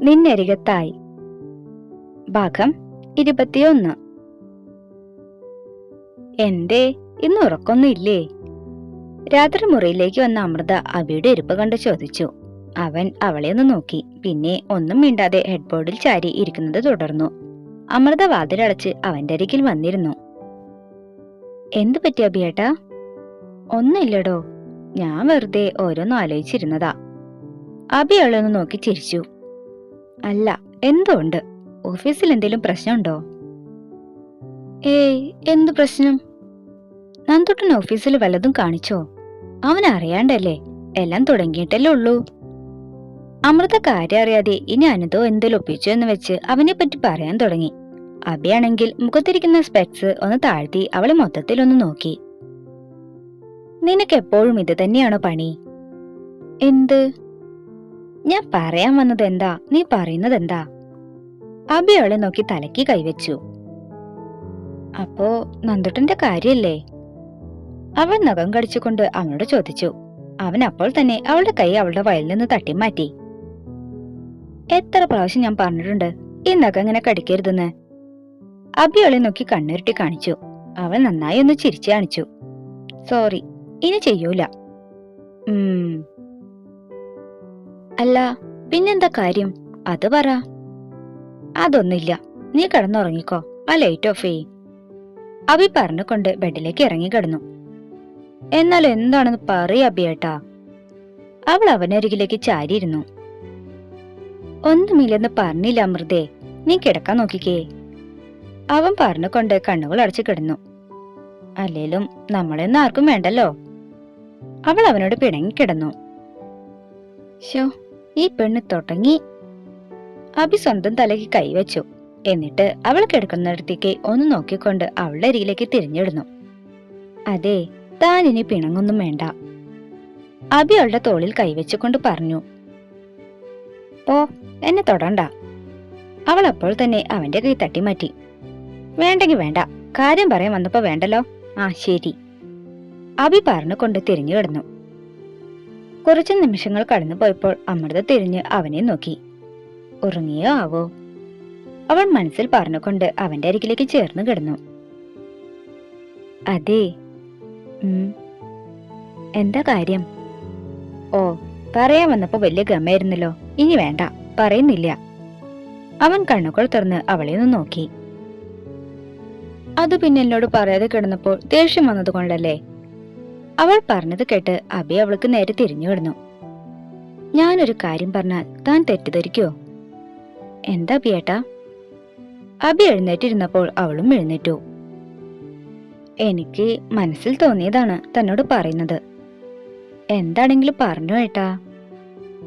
നിന്നരികത്തായി. ഭാഗം ഇരുപത്തിയൊന്ന്. എന്തേ ഇന്ന് ഉറക്കൊന്നുമില്ലേ? രാത്രി മുറിയിലേക്ക് വന്ന അമൃത അബിയുടെ ഇരിപ്പ് കണ്ട് ചോദിച്ചു. അവൻ അവളെ ഒന്ന് നോക്കി. പിന്നെ ഒന്നും മിണ്ടാതെ ഹെഡ്ബോർഡിൽ ചാരി ഇരിക്കുന്നത് തുടർന്നു. അമൃത വാതിലടച്ച് അവന്റെ അരികിൽ വന്നിരുന്നു. എന്തു പറ്റി അബിയേട്ടാ ഒന്നുമില്ലടോ. ഞാൻ വെറുതെ ഓരോന്നും ആലോചിച്ചിരുന്നതാ. അബി അവളെ ഒന്ന് നോക്കി ചിരിച്ചു. അല്ല എന്തോ ഉണ്ട്? ഓഫീസിൽ എന്തെങ്കിലും പ്രശ്നമുണ്ടോ? ഏയ് എന്ത് പ്രശ്നം? നന്ദുട്ടൻ ഓഫീസിൽ വല്ലതും കാണിച്ചോ? അവൻ അറിയാണ്ടല്ലേ എല്ലാം തുടങ്ങിയിട്ടല്ലേ ഉള്ളൂ. അമൃത കാര്യം അറിയാതെ ഇനി അനന്തോ എന്തെങ്കിലും ഒപ്പിച്ചു എന്ന് വെച്ച് അവനെ പറ്റി പറയാൻ തുടങ്ങി. അബിയാണെങ്കിൽ മുഖത്തിരിക്കുന്ന സ്പെക്സ് ഒന്ന് താഴ്ത്തി അവളെ മൊത്തത്തിൽ ഒന്ന് നോക്കി. നിനക്ക് എപ്പോഴും ഇത് തന്നെയാണോ പണി? എന്ത്? ഞാൻ പറയാൻ വന്നത് എന്താ നീ പറയുന്നത് എന്താ അബി അവളെ നോക്കി തലക്കി കൈവച്ചു. അപ്പോ നന്ദുട്ടന്റെ കാര്യല്ലേ? അവൾ നഖം കടിച്ചുകൊണ്ട് അവനോട് ചോദിച്ചു. അവൻ അപ്പോൾ തന്നെ അവളുടെ കൈ അവളുടെ വയലിൽ നിന്ന് തട്ടിമാറ്റി. എത്ര പ്രാവശ്യം ഞാൻ പറഞ്ഞിട്ടുണ്ട് ഈ നഖം ഇങ്ങനെ കടിക്കരുതെന്ന്? അബി അവളെ നോക്കി കണ്ണുരുട്ടി കാണിച്ചു. അവൾ നന്നായി ഒന്ന് ചിരിച്ചു കാണിച്ചു. സോറി ഇനി ചെയ്യൂല. ഉം. അല്ല പിന്നെന്താ കാര്യം? അത് പറ. അതൊന്നില്ല നീ കിടന്നുറങ്ങിക്കോ. ആ ലൈറ്റ് ഓഫ് ചെയ്യും. അബി പറഞ്ഞുകൊണ്ട് ബെഡിലേക്ക് ഇറങ്ങി കിടന്നു. എന്നാൽ എന്താണെന്ന് പറയ അബിയേട്ടാ അവൾ അവനരികിലേക്ക് ചാരിയിരുന്നു. ഒന്നുമില്ലെന്ന് പറഞ്ഞില്ല അമൃതേ. നീ കിടക്കാൻ നോക്കിക്കേ. അവൻ പറഞ്ഞുകൊണ്ട് കണ്ണുകൾ അടച്ചു കിടന്നു. അല്ലേലും നമ്മളെന്ന് ആർക്കും വേണ്ടല്ലോ. അവൾ അവനോട് പിണങ്ങിക്കിടന്നു ഷോ ഈ പെണ്ണ് തുടങ്ങി. അഭി സ്വന്തം തലയ്ക്ക് കൈവച്ചു. എന്നിട്ട് അവൾ കിടക്കുന്നിടത്തേക്ക് ഒന്ന് നോക്കിക്കൊണ്ട് അവളുടെ അരികിലേക്ക് തിരിഞ്ഞിടുന്നു. അതെ താൻ ഇനി പിണങ്ങൊന്നും വേണ്ട. അബി അവളുടെ തോളിൽ കൈവച്ചുകൊണ്ട് പറഞ്ഞു. ഓ എന്നെ തൊടണ്ട. അവൾ അപ്പോൾ തന്നെ അവന്റെ കൈ തട്ടിമാറ്റി വേണ്ടെങ്കി വേണ്ട. കാര്യം പറയാൻ വന്നപ്പോ വേണ്ടല്ലോ? ആ ശരി. അബി പറഞ്ഞുകൊണ്ട് തിരിഞ്ഞു കിടന്നു. കുറച്ചു നിമിഷങ്ങൾ കടന്നു പോയപ്പോൾ അമൃത തിരിഞ്ഞ് അവനെ നോക്കി. ഉറങ്ങിയോ ആവോ? അവൾ മനസ്സിൽ പറഞ്ഞുകൊണ്ട് അവന്റെ അരികിലേക്ക് ചേർന്ന് കിടന്നു. അതെ. എന്താ കാര്യം? ഓ പറയാൻ വന്നപ്പോ വലിയ ഗമയായിരുന്നല്ലോ. ഇനി വേണ്ട. പറയുന്നില്ല. അവൻ കണ്ണുകൾ തുറന്ന് അവളെ ഒന്ന് നോക്കി. അത് പിന്നെ എന്നോട് പറയാതെ കിടന്നപ്പോൾ ദേഷ്യം വന്നത് കൊണ്ടല്ലേ അവൾ പറഞ്ഞത് കേട്ട് അബി അവൾക്ക് നേരെ തിരിഞ്ഞു കിടന്നു. ഞാനൊരു കാര്യം പറഞ്ഞാൽ താൻ തെറ്റിദ്ധരിക്കോ എന്താ അബിയേട്ടാ? അബി എഴുന്നേറ്റിരുന്നപ്പോൾ അവളും എഴുന്നേറ്റു. എനിക്ക് മനസ്സിൽ തോന്നിയതാണ് തന്നോട് പറയുന്നത്. എന്താണെങ്കിലും പറഞ്ഞു ഏട്ടാ.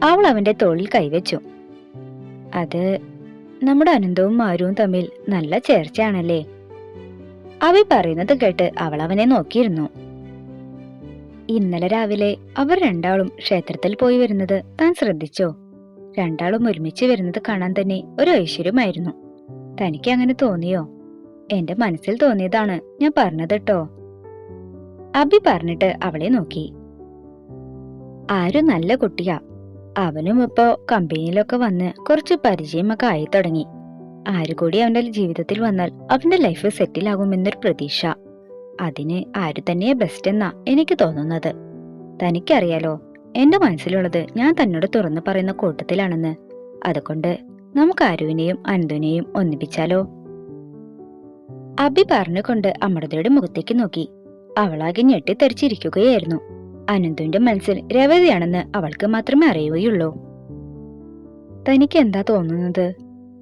അവൾ അവന്റെ തോളിൽ കൈവച്ചു. അത് നമ്മുടെ അനന്തവും മാരുവും തമ്മിൽ നല്ല ചേർച്ചയാണല്ലേ? അവി പറയുന്നത് കേട്ട് അവൾ അവനെ നോക്കിയിരുന്നു. ഇന്നലെ രാവിലെ അവർ രണ്ടാളും ക്ഷേത്രത്തിൽ പോയി വരുന്നത് താൻ ശ്രദ്ധിച്ചോ? രണ്ടാളും ഒരുമിച്ച് വരുന്നത് കാണാൻ തന്നെ ഒരു ഐശ്വര്യമായിരുന്നു. തനിക്ക് അങ്ങനെ തോന്നിയോ? എന്റെ മനസ്സിൽ തോന്നിയതാണ് ഞാൻ പറഞ്ഞത് കേട്ടോ അബി പറഞ്ഞിട്ട് അവളെ നോക്കി. ആരും നല്ല കുട്ടിയാ. അവനും ഇപ്പോ കമ്പനിയിലൊക്കെ വന്ന് കുറച്ച് പരിചയമൊക്കെ ആയി തുടങ്ങി. ആരുകൂടി അവന്റെ ജീവിതത്തിൽ വന്നാൽ അവന്റെ ലൈഫ് സെറ്റിൽ ആകുമെന്നൊരു പ്രതീക്ഷ. അതിന് ആര് തന്നെയാ ബെസ്റ്റ് എന്നാ എനിക്ക് തോന്നുന്നത്. തനിക്കറിയാലോ എന്റെ മനസ്സിലുള്ളത് ഞാൻ തന്നോട് തുറന്നു പറയുന്ന കൂട്ടത്തിലാണെന്ന്. അതുകൊണ്ട് നമുക്ക് അരുവിനെയും അനന്തുവിനെയും ഒന്നിപ്പിച്ചാലോ? അബി പറഞ്ഞുകൊണ്ട് അമൃതയുടെ മുഖത്തേക്ക് നോക്കി. അവളാകെ ഞെട്ടിത്തെറിച്ചിരിക്കുകയായിരുന്നു. അനന്തുവിന്റെ മനസ്സിൽ രവതിയാണെന്ന് അവൾക്ക് മാത്രമേ അറിയുകയുള്ളൂ. തനിക്ക് എന്താ തോന്നുന്നത്?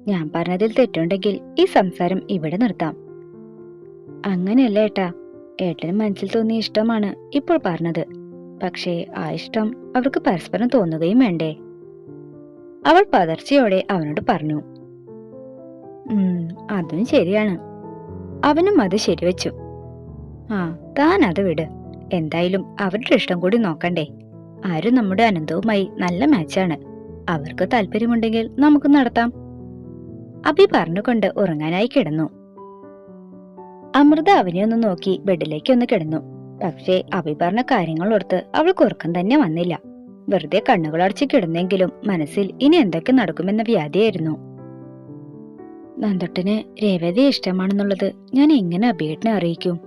ഞാൻ പറഞ്ഞതിൽ തെറ്റുണ്ടെങ്കിൽ ഈ സംസാരം ഇവിടെ നിർത്താം. അങ്ങനെയല്ല ഏട്ടാ? ഏട്ടന് മനസ്സിൽ തോന്നിയ ഇഷ്ടമാണ് ഇപ്പോൾ പറഞ്ഞത്. പക്ഷേ ആ ഇഷ്ടം അവർക്ക് പരസ്പരം തോന്നുകയും വേണ്ടേ? അവൾ പതർച്ചയോടെ അവനോട് പറഞ്ഞു. അതും ശരിയാണ്. അവനും അത് ശരിവെച്ചു. ആ താൻ അത് വിട്. എന്തായാലും അവരുടെ ഇഷ്ടം കൂടി നോക്കണ്ടേ? ആരും നമ്മുടെ അനന്തവുമായി നല്ല മാച്ചാണ്. അവർക്ക് താല്പര്യമുണ്ടെങ്കിൽ നമുക്ക് നടത്താം. അഭി പറഞ്ഞുകൊണ്ട് ഉറങ്ങാനായി കിടന്നു. അമൃത അവനെ ഒന്ന് നോക്കി ബെഡിലേക്ക് ഒന്ന് കിടന്നു. പക്ഷേ അഭി പറഞ്ഞ കാര്യങ്ങൾ ഓർത്ത് അവൾക്ക് ഉറക്കം തന്നെ വന്നില്ല. വെറുതെ കണ്ണുകൾ കണ്ണുകളടച്ച് കിടന്നെങ്കിലും മനസ്സിൽ ഇനി എന്തൊക്കെ നടക്കുമെന്ന വ്യാധിയായിരുന്നു. നന്ദട്ടന് രേവതി ഇഷ്ടമാണെന്നുള്ളത് ഞാൻ എങ്ങനെ അഭിയേട്ടനെ അറിയിക്കും?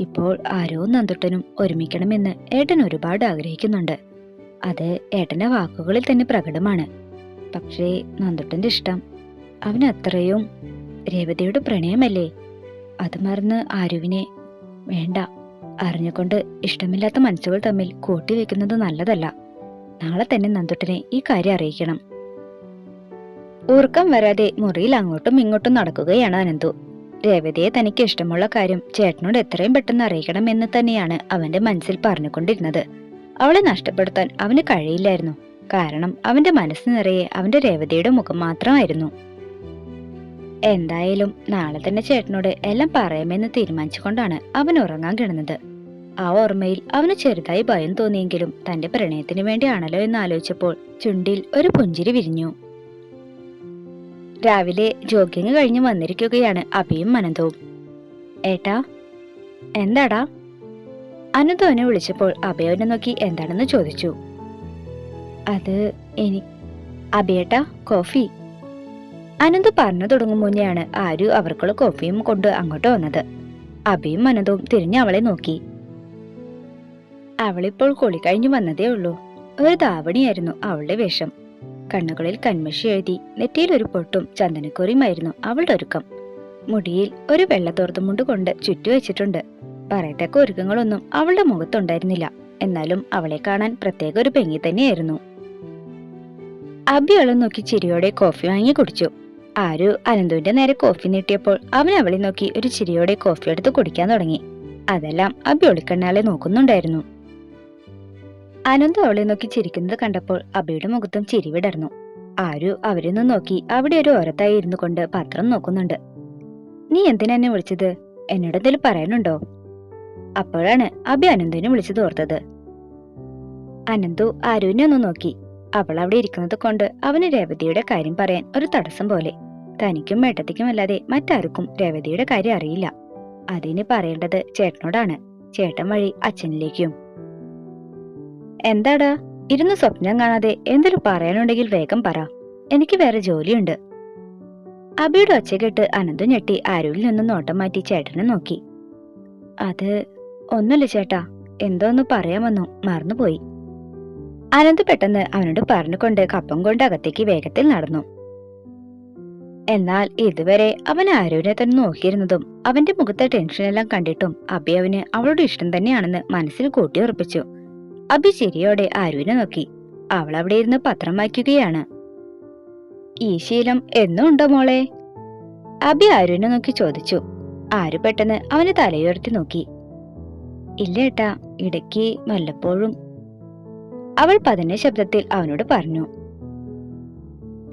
ഇപ്പോൾ ആരോ നന്ദുട്ടനും ഒരുമിക്കണമെന്ന് ഏട്ടൻ ഒരുപാട് ആഗ്രഹിക്കുന്നുണ്ട്. അത് ഏട്ടന്റെ വാക്കുകളിൽ തന്നെ പ്രകടമാണ്. പക്ഷേ നന്ദുട്ടന്റെ ഇഷ്ടം അവനത്രയും രേവതിയുടെ പ്രണയമല്ലേ? അത് മറന്ന് ആരുവിനെ വേണ്ട. അറിഞ്ഞുകൊണ്ട് ഇഷ്ടമില്ലാത്ത മനസ്സുകൾ തമ്മിൽ കൂട്ടിവെക്കുന്നത് നല്ലതല്ല. നാളെ തന്നെ നന്ദുട്ടനെ ഈ കാര്യം അറിയിക്കണം. ഉറക്കം വരാതെ മുറിയിൽ അങ്ങോട്ടും ഇങ്ങോട്ടും നടക്കുകയാണ് അനന്തു. രേവതിയെ തനിക്ക് ഇഷ്ടമുള്ള കാര്യം ചേട്ടനോട് എത്രയും പെട്ടെന്ന് അറിയിക്കണം എന്ന് തന്നെയാണ് അവന്റെ മനസ്സിൽ പറഞ്ഞുകൊണ്ടിരുന്നത്. അവളെ നഷ്ടപ്പെടുത്താൻ അവന് കഴിയില്ലായിരുന്നു. കാരണം അവന്റെ മനസ്സ് നിറയെ അവന്റെ രേവതിയുടെ മുഖം മാത്രമായിരുന്നു. എന്തായാലും നാളെ തന്നെ ചേട്ടനോട് എല്ലാം പറയാമെന്ന് തീരുമാനിച്ചുകൊണ്ടാണ് അവൻ ഉറങ്ങാൻ കിടന്നത്. ആ ഓർമ്മയിൽ അവന് ചെറുതായി ഭയം തോന്നിയെങ്കിലും തന്റെ പ്രണയത്തിന് വേണ്ടിയാണല്ലോ എന്ന് ആലോചിച്ചപ്പോൾ ചുണ്ടിൽ ഒരു പുഞ്ചിരി വിരിഞ്ഞു. രാവിലെ ജോഗിങ് കഴിഞ്ഞ് വന്നിരിക്കുകയാണ് അഭിയും അനന്തവും. ഏട്ടാ എന്താടാ? അനന്ത അവനെ വിളിച്ചപ്പോൾ അഭയവനെ നോക്കി എന്താണെന്ന് ചോദിച്ചു. അത് എനി അഭിയേട്ടാ കോഫി. അനന്ത് പറഞ്ഞു തുടങ്ങും മുന്നെയാണ് ആരു അവർക്കുള്ള കോഫിയും കൊണ്ട് അങ്ങോട്ട് വന്നത്. അഭിയും അനന്തവും തിരിഞ്ഞ് അവളെ നോക്കി. അവളിപ്പോൾ കുളി കഴിഞ്ഞു വന്നതേ ഉള്ളൂ. ഒരു താവണിയായിരുന്നു അവളുടെ വേഷം. കണ്ണുകളിൽ കൺമഷി എഴുതി നെറ്റിയിൽ ഒരു പൊട്ടും ചന്ദനക്കുറിയുമായിരുന്നു അവളുടെ ഒരുക്കം. മുടിയിൽ ഒരു വെള്ളത്തോർത്തുമുണ്ട് കൊണ്ട് ചുറ്റു വെച്ചിട്ടുണ്ട്. പറയത്തക്ക ഒരുക്കങ്ങളൊന്നും അവളുടെ മുഖത്തുണ്ടായിരുന്നില്ല. എന്നാലും അവളെ കാണാൻ പ്രത്യേക ഒരു പെങ്ങി തന്നെയായിരുന്നു. അബി അവളെ നോക്കി ചിരിയോടെ കോഫി വാങ്ങി കുടിച്ചു. ആരു അനന്തുവിന്റെ നേരെ കോഫി നീട്ടിയപ്പോൾ അവൻ അവളെ നോക്കി ഒരു ചിരിയോടെ കോഫി എടുത്ത് കുടിക്കാൻ തുടങ്ങി. അതെല്ലാം അബി ഒളിക്കണ്ണാളെ നോക്കുന്നുണ്ടായിരുന്നു. അനന്തു അവളെ നോക്കി ചിരിക്കുന്നത് കണ്ടപ്പോൾ അബിയുടെ മുഖത്തും ചിരി വിടർന്നു. ആരു അവരെ നിന്ന് നോക്കി അവിടെ ഒരു ഓരത്തായി ഇരുന്നു കൊണ്ട് പത്രം നോക്കുന്നുണ്ട്. നീ എന്തിനാ എന്നെ വിളിച്ചത്? എന്നോട് എന്തെങ്കിലും പറയാനുണ്ടോ? അപ്പോഴാണ് അബി അനന്തുവിനെ വിളിച്ചത് ഓർത്തത്. അനന്തു ആരുവിനെ ഒന്ന് നോക്കി. അവൾ അവിടെ ഇരിക്കുന്നത് കൊണ്ട് അവന് രേവതിയുടെ കാര്യം പറയാൻ ഒരു തടസ്സം പോലെ. തനിക്കും മേട്ടത്തിക്കും അല്ലാതെ മറ്റാർക്കും രേവതിയുടെ കാര്യം അറിയില്ല. അതിന് പറയേണ്ടത് ചേട്ടനോടാണ്. ചേട്ടൻ വഴി അച്ഛനിലേക്കും. എന്താടാ? ഇരുന്ന് സ്വപ്നം കാണാതെ എന്തെങ്കിലും പറയാനുണ്ടെങ്കിൽ വേഗം പറ. എനിക്ക് വേറെ ജോലിയുണ്ട്. അബിയുടെ ഒച്ച കേട്ട് അനന്തു ഞെട്ടി ആരുവിൽ നിന്നും നോട്ടം മാറ്റി ചേട്ടനെ നോക്കി. അത് ഒന്നുമില്ല ചേട്ടാ. എന്തോ ഒന്ന് പറയാമെന്നു മറന്നുപോയി. അനന്ത് പെട്ടെന്ന് അവനോട് പറഞ്ഞുകൊണ്ട് കപ്പം കൊണ്ട് അകത്തേക്ക് വേഗത്തിൽ നടന്നു. എന്നാൽ ഇതുവരെ അവൻ ആരോനെ തന്നെ നോക്കിയിരുന്നതും അവന്റെ മുഖത്തെ ടെൻഷനെല്ലാം കണ്ടിട്ടും അബി അവന് അവളുടെ ഇഷ്ടം തന്നെയാണെന്ന് മനസ്സിൽ കൂട്ടി ഉറപ്പിച്ചു. അബി ചിരിയോടെ ആരുവിനെ നോക്കി. അവൾ അവിടെ ഇരുന്ന് പത്രം വായിക്കുകയാണ്. ഈ ശീലം എന്നും ഉണ്ടോ മോളെ? അബി ആരുവിനെ നോക്കി ചോദിച്ചു. ആരു പെട്ടെന്ന് അവന് തലയുയർത്തി നോക്കി. ഇല്ല ഏട്ടാ ഇടയ്ക്ക് വല്ലപ്പോഴും. അവൾ പതിനെ ശബ്ദത്തിൽ അവനോട് പറഞ്ഞു.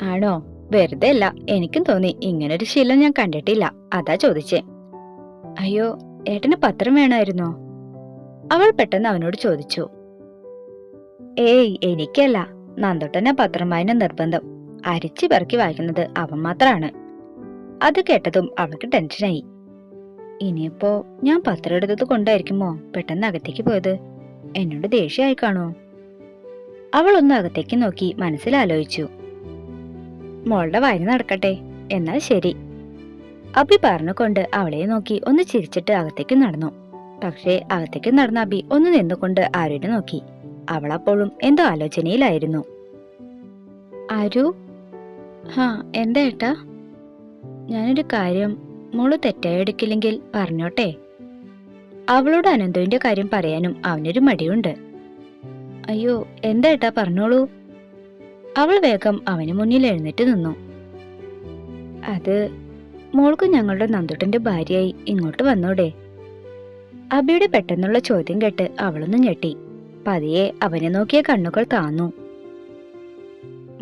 ആണോ? വെറുതെ അല്ല എനിക്കും തോന്നി ഇങ്ങനൊരു ശീലം ഞാൻ കണ്ടിട്ടില്ല. അതാ ചോദിച്ചേ. അയ്യോ ഏട്ടന് പത്രം വേണമായിരുന്നോ? അവൾ പെട്ടെന്ന് അവനോട് ചോദിച്ചു. ഏയ് എനിക്കല്ല. നന്ദോട്ടന പത്രം വായന നിർബന്ധം. അരിച്ചു പെറുക്കി വായിക്കുന്നത് അവൻ മാത്രമാണ് അത് കേട്ടതും അവൾക്ക് ടെൻഷനായി. ഇനിയിപ്പോ ഞാൻ പത്രം എടുത്തത് കൊണ്ടായിരിക്കുമോ? പെട്ടെന്ന് അകത്തേക്ക് പോയത്. എന്നോട് ദേഷ്യമായി കാണോ അവൾ ഒന്ന് അകത്തേക്ക് നോക്കി മനസ്സിൽ ആലോചിച്ചു മോളുടെ വായന നടക്കട്ടെ. എന്നാൽ ശരി. അബി പറഞ്ഞുകൊണ്ട് അവളെ നോക്കി ഒന്ന് ചിരിച്ചിട്ട് അകത്തേക്ക് നടന്നു. പക്ഷേ അകത്തേക്ക് നടന്ന അബി ഒന്ന് നിന്നുകൊണ്ട് ആരുടെ നോക്കി. അവളപ്പോഴും എന്തോ ആലോചനയിലായിരുന്നു. ആരു? ഹാ എന്താ ഏട്ടാ? ഞാനൊരു കാര്യം മോൾ തെറ്റായി എടുക്കില്ലെങ്കിൽ പറഞ്ഞോട്ടെ? അവളോട് അനന്തുവിന്റെ കാര്യം പറയാനും അവനൊരു മടിയുണ്ട്. അയ്യോ എന്താ ഏട്ടാ പറഞ്ഞോളൂ? അവൾ വേഗം അവന് മുന്നിൽ എഴുന്നേറ്റ് നിന്നു. അത് മോൾക്ക് ഞങ്ങളുടെ നന്ദുട്ടന്റെ ഭാര്യയായി ഇങ്ങോട്ട് വന്നോടെ. അബിയുടെ പെട്ടെന്നുള്ള ചോദ്യം കേട്ട് അവളൊന്ന് ഞെട്ടി. പതിയെ അവനെ നോക്കിയ കണ്ണുകൾ താന്നു.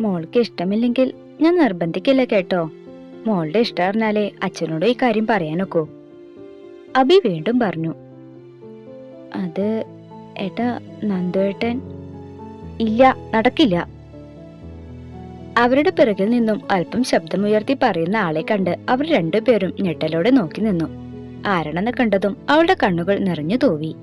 മോൾക്ക് ഇഷ്ടമില്ലെങ്കിൽ ഞാൻ നിർബന്ധിക്കില്ല കേട്ടോ. മോളുടെ ഇഷ്ടം അറിഞ്ഞാലേ അച്ഛനോട് ഈ കാര്യം പറയാനൊക്കൂ. അബി വീണ്ടും പറഞ്ഞു. അത് ഏട്ടാ നന്ദുവേട്ടൻ. ഇല്ല നടക്കില്ല. അവരുടെ പിറകിൽ നിന്നും അല്പം ശബ്ദമുയർത്തി പറയുന്ന ആളെ കണ്ട് അവർ രണ്ടുപേരും ഞെട്ടലോടെ നോക്കി നിന്നു. ആരാണെന്ന് കണ്ടതും അവളുടെ കണ്ണുകൾ നിറഞ്ഞു തൂവി.